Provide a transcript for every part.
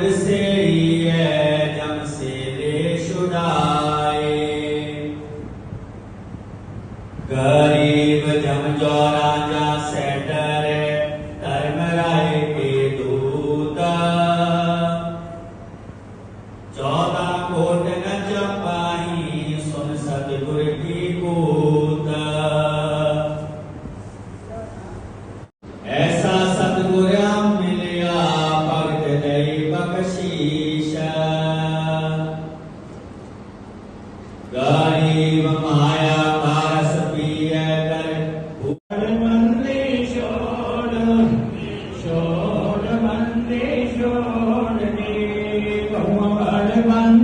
से जम से रेश गरीब जम जो राजा सेटर मन्द स्व मन्दि मन्द्र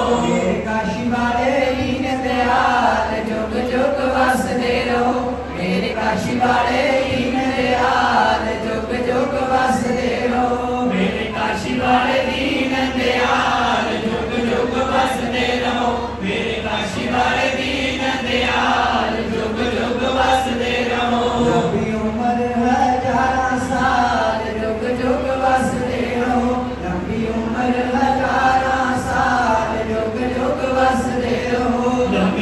ਵਾਲੇ ਹੀ ਨੇ ਪਿਆਰ ਜੁਗ ਜੁਗ ਵਸਦੇ ਰਹੋ। ਮੇਰੇ ਕਾਸ਼ੀ ਵਾਲੇ ਹੀ ਨੇ ਪਿਆਰ ਜੁਗ ਜੁਗ ਵਸਦੇ ਰਹੋ। ਮੇਰੇ ਕਾਸ਼ੀ ਵਾਲੇ ਦੀ ਨੇ ਪਿਆਰ ਜੁਗ ਜੁਗ ਵਸਦੇ ਰਹੋ। ਮੇਰੇ ਕਾਸ਼ੀ ਵਾਲੇ